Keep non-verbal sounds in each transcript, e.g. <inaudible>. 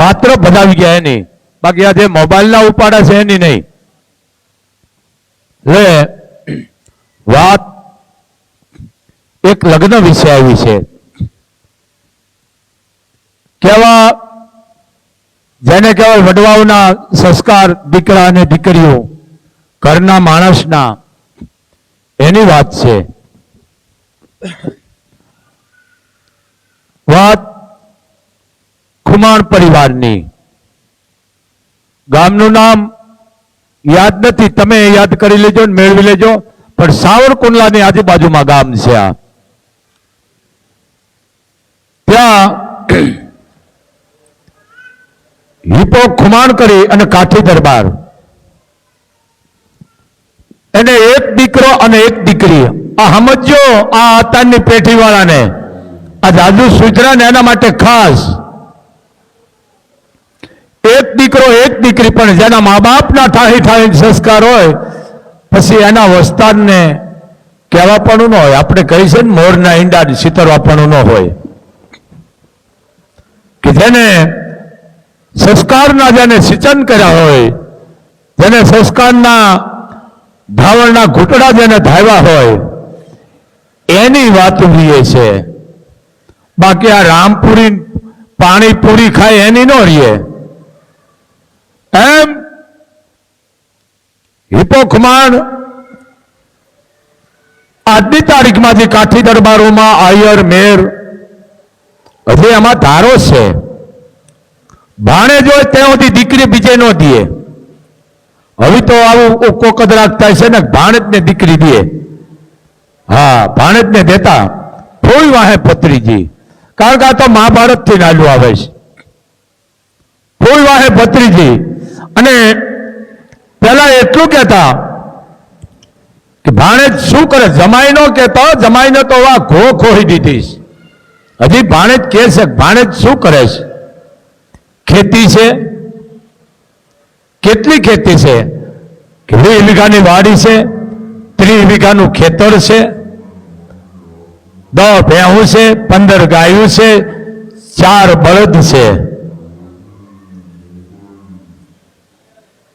પાત્ર બનાવી ગયા એની. બાકી આ જે મોબાઈલના ઉપાડા છે એની નહીં. એટલે વાત એક લગ્ન વિશે આવી છે. કેવા, જેને કહેવાય વડવાઓના સંસ્કાર દીકરા અને દીકરીઓ, ઘરના માણસના, એની વાત છે. વાત ખુમાણ પરિવારની. ગામનું નામ યાદ નથી. તમે યાદ કરી લેજો ને મેળવી લેજો. પણ સાવરકુંડલાની આજુબાજુમાં ગામ છે આ. ત્યાં <clears throat> હિપો ખુમાણ કરી અને કાઠી દરબાર. એને એક દીકરો અને એક દીકરી. આ સમજો આ અત્યારની પેઢી વાળાને આ જાદુ સૂચના ને એના માટે ખાસ. એક દીકરો, એક દીકરી પણ જેના મા બાપના ઠાહી ઠાહી સંસ્કાર હોય, પછી એના વસ્તારને કહેવાપણું ન હોય. આપણે કહી છે ને, મોરના ઈંડા છીતરવાપણું ન હોય. કે જેને સંસ્કારના જેને સિંચન કર્યા હોય, જેને સંસ્કારના ધાવણના ઘૂંટડા જેને ધાવ્યા હોય, એની વાત ઉભીએ છે. બાકી આ રામપુરી પાણીપુરી ખાય એની ન રહીએ એમ? હિપોખમાણ આજની તારીખમાં જે કાઠી દરબારોમાં આયર મેર, હજી એમાં ધારો છે. ભાણે જોય ત્યાં સુધી દીકરી બીજે ન દે હવે તો આવું કોકદ થાય છે ને ભાણેજ ને દીકરી દે હા ભાણેજ ને દેતા. ફૂલ વાહે ભત્રીજી. કારણ કે આ તો મહાભારતથી નાલું આવે છે. ફૂલ વાહે ભત્રીજી. પેલા કહેતા? કે ભાણેજ શું કરે? જમાઈ નો કહેતો જમાઈને તો આ ઘો ખોઈ દીધી હજી ભાણેજ કહે છે ભાણેજ શું કરે છે? ખેતી છે? કેટલી ખેતી છે? કે વીસ વીઘાની વાડી છે? ત્રીસ વીઘાનું ખેતર છે? દસ ભેહું છે? પંદર ગાયું છે? ચાર બળદ છે?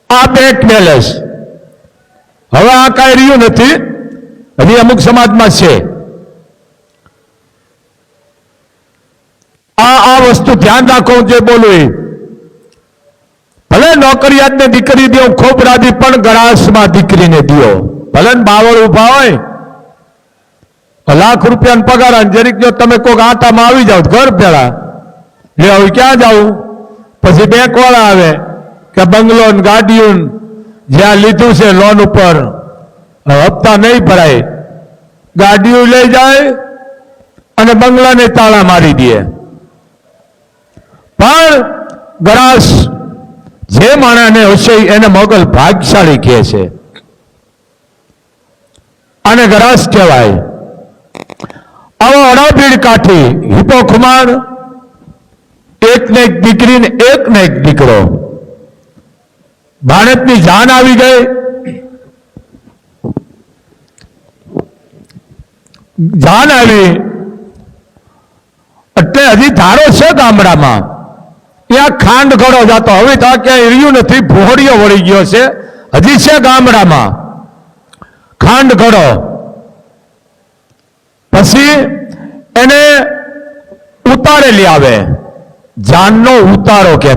આ બેટ બેલેન્સ હવે આ કાંઈ રહ્યું નથી. હજી અમુક સમાજમાં છે. આ આ વસ્તુ ધ્યાન રાખો જે બોલું એ. ભલે નોકરિયાતને દીકરી દો ખૂબ રાધી પણ ગળાશમાં દીકરીને દો. ભલે બાવળ ઊભા હોય. લાખ રૂપિયાનો પગાર જરીક જો તમે કોઈક આટામાં આવી જાઓ ઘર પેલા લે, હવે ક્યાં જાવું પછી બેંક વાળા આવે કે બંગલો ગાડીઓ જ્યાં લીધું છે લોન ઉપર. હપ્તા નહીં ભરાય. ગાડીઓ લઈ જાય અને બંગલાને તાળા મારી દે. પણ ગ્રાસ જે માણસને હશે એને મોગલ ભાગશાળી કહે છે. અને ગ્રાસ કહેવાય. આવો અડાભીડ કાઠી હિપો ખુમાર એક ને એક દીકરી ને એક ને એક દીકરો. ભારતની જાન આવી ગઈ. જાન આવી. એટલે હજી ધારો છે ગામડામાં. ત્યાં ખાંડ ઘડો જતો. હવે તો ક્યાંય રહ્યું નથી, ભોળિયો વળી ગયો છે. હજી છે ગામડામાં. ખાંડ ઘડો. પછી એને ઉતારેલી આવે. જાનનો ઉતારો કે